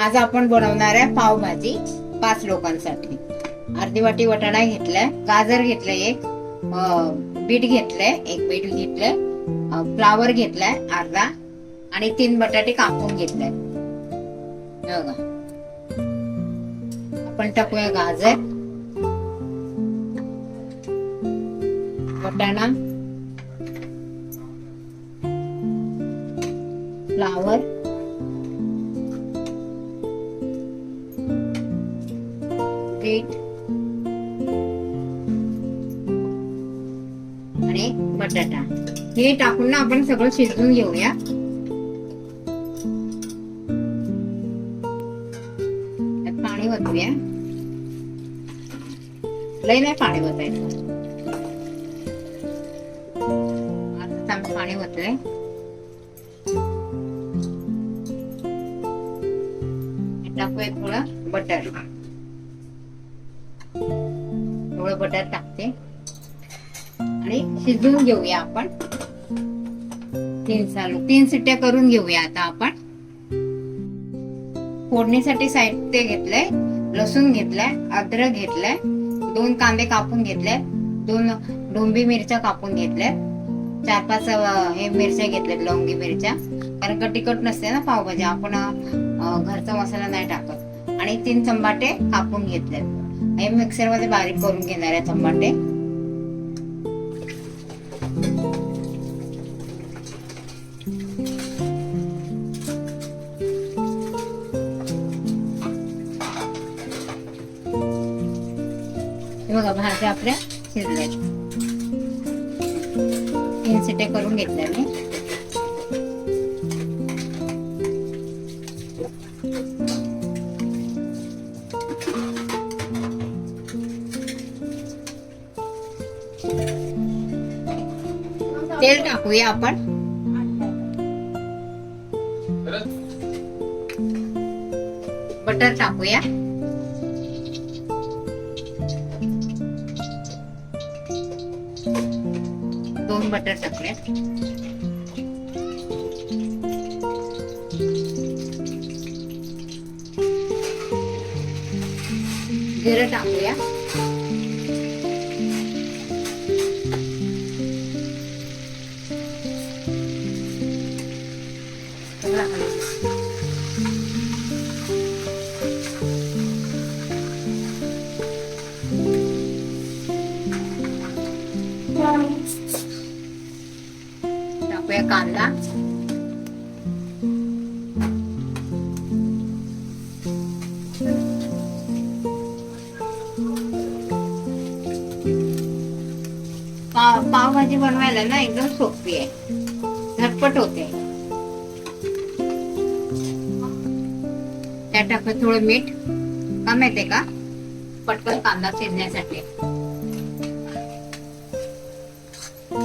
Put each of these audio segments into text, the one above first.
आज आपण बनवणार आहे पावभाजी पाच लोकांसाठी. अर्धी वाटी वटाणा घेतलाय गाजर घेतलंय एक बीट घेतलंय एक बीट घेतलंय फ्लावर घेतलाय अर्धा आणि तीन बटाटे कापून घेतलाय. आपण टाकूया गाजर. वटाणा. फ्लावर. हे टाकून ना आपण सगळं शिजवून घेऊया. पाणी ओतूया लय नाही पाणी ओतायचं आता चांगलं पाणी ओतलंय टाकूया थोडं बटर. थोडं बटर टाकते. आणि शिजवून घेऊया आपण. तीन चालू. तीन सिट्ट्या करून घेऊया आता आपण. फोडणीसाठी साहित्य घेतलंय लसूण घेतलाय अद्रक घेतलाय दोन कांदे कापून घेतले दोन डोंबी मिरच्या कापून घेतल्या चार पाच हे मिरच्या घेतल्यात लवंगी मिरच्या. कारण का तिखट नसते ना पावभाजी आपण घरचा मसाला नाही टाकत. आणि तीन चंबाटे कापून घेतलेत हे मिक्सरमध्ये बारीक करून घेणार आहे चंबाटे. हे बघा भाज्या आपल्या शिजल्या तीन सिटे करून घेतल्या मी. तेल टाकूया आपण. बटर टाकूया. दोन बटर टाकले जिरं टाकूया. टाकूया पावभाजी बनवायला ना एकदम सोपी आहे. झटपट होते. त्या टाकत थोडं मीठ. का येते का? पटकन कांदा शिजण्यासाठी.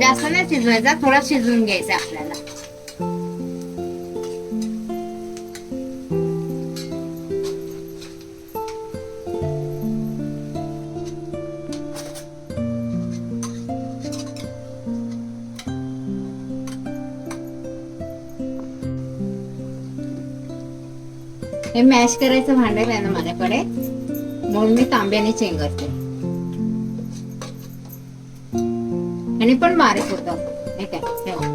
जास्त नाही शिजवायचा थोडा शिजवून घ्यायचा आपल्याला. हे मॅश करायचं भांडण आहे ना माझ्याकडे. म्हणून मी तांब्याने चेंगरते आणि पण बारीक होत. हे काय? ठेवा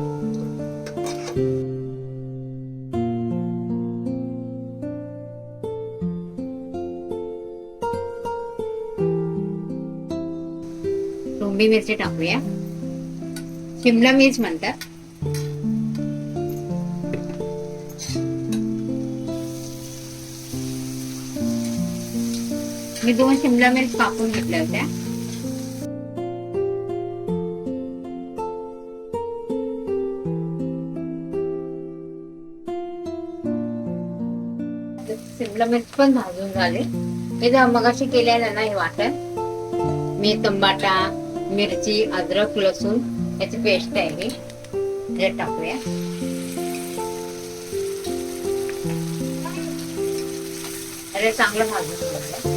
डोंबी मिरची टाकूया. शिमला मिर्च म्हणतात. मी दोन शिमला मिर्च कापून घेतल्या होत्या. शिमला मिर्च पण भाजून झाले. हे जर मगाशी केलेलं ना हे वाटण मी टमाटा मिरची अद्रक लसूण याची पेस्ट आहे ही. हे टाकूया. अरे चांगलं भाजून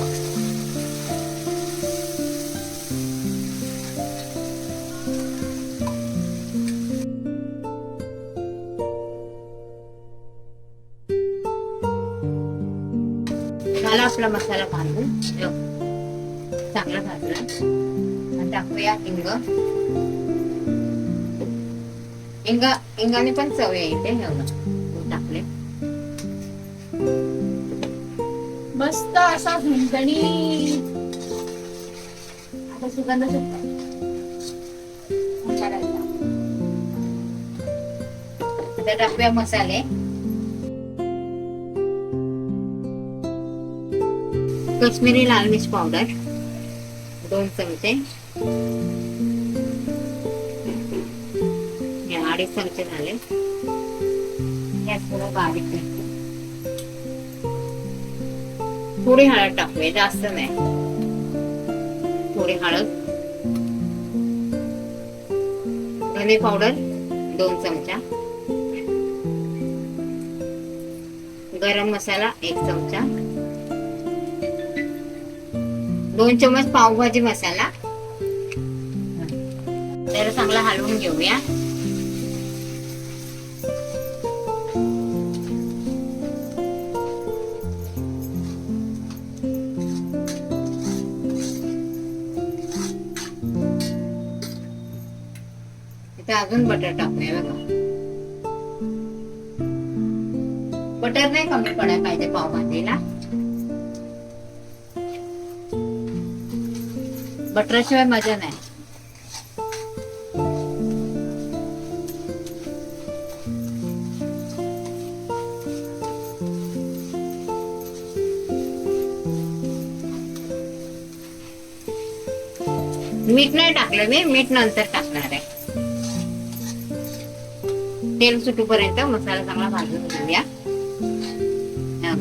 आपला मसाला भाजून चांगला भाजला आणि टाकूया हिंग. हिंगा हिंगाने पण चव येते हे टाकले मस्त असा झुंजणी आता सुगंध सुटतो आता टाकूया मसाले. कश्मीरी लाल मिर्च पावडर दोन चमचे अडीच चमचे झाले यात थोडं बारीक थोडी हळद टाकूया जास्त नाही थोडी हळद धने पावडर दोन चमचा गरम मसाला एक चमचा दोन चमच पावभाजी मसाला. तर चांगला हलवून घेऊया. अजून बटर टाकूया बघा. बटर नाही कमी पडायला पाहिजे पावभाजीला. बटराशिवाय मजा नाही. मीठ नाही टाकलं मी मीठ नंतर टाकणार आहे. तेल सुटूपर्यंत मसाला चांगला भाजून घेऊया. हा.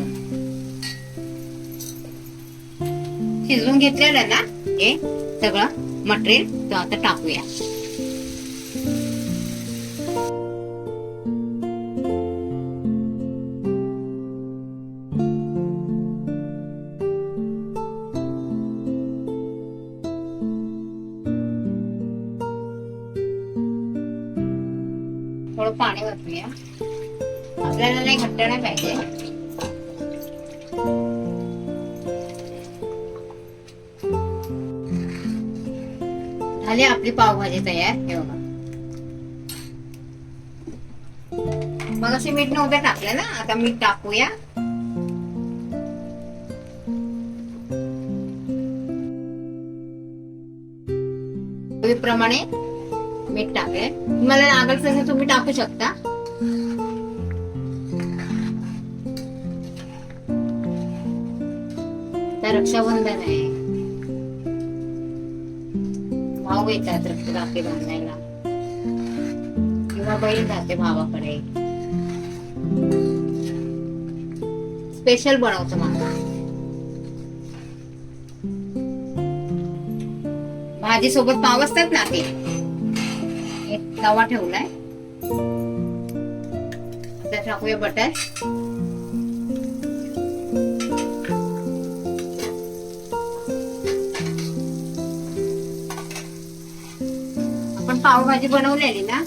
शिजवून घेतलेलं ना? हे सगळं मटेरियल तो आता टाकूया. थोडं पाणी वाचूया आपल्याला नाही घट्ट नाही पाहिजे. झाली आपली पावभाजी तयार हे बघा. मग असे मीठ नव्हते टाकले ना आता मीठ टाकूया. प्रमाणे मीठ टाकले तुम्हाला लागल तसं तुम्ही टाकू शकता. आता रक्षाबंधन आहे. भाऊ येतात राखी बांधायला किंवा बहीण जाते भावाकडे. स्पेशल बनवतो मला भाजी सोबत पाव असतात ना ते. एक तवा ठेवलाय. आता टाकूया बटर. पावभाजी बनवलेली ना?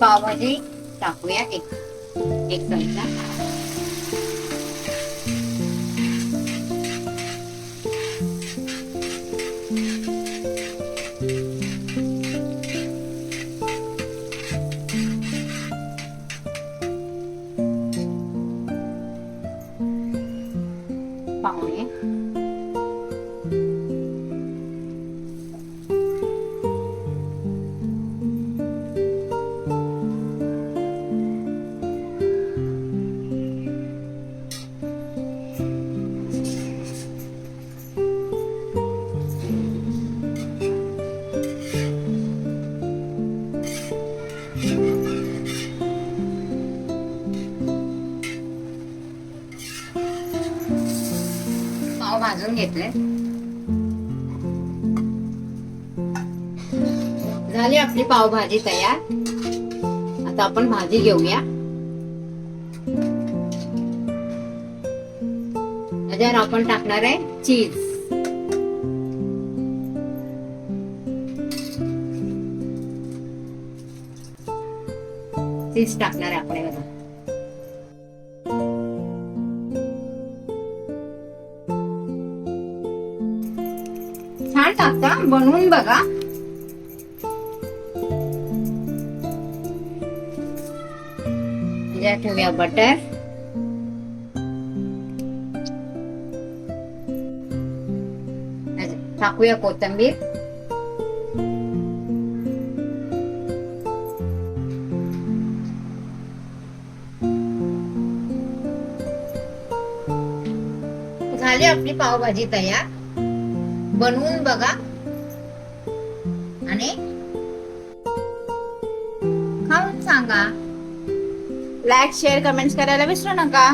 पावभाजी टाकूया एक एक चमचा. भाजून घेतले. झाली आपली पावभाजी तयार. आता आपण भाजी घेऊया. त्याच्यावर आपण टाकणार आहे चीज चीज टाकणार आहे आपण आता बनवून बघा. याच्यात ठेवूया बटर टाकूया कोथिंबीर. झाली आपली पावभाजी तयार. बनवून बघा. आणि खाऊन सांगा लाईक शेअर कमेंट्स करायला विसरू नका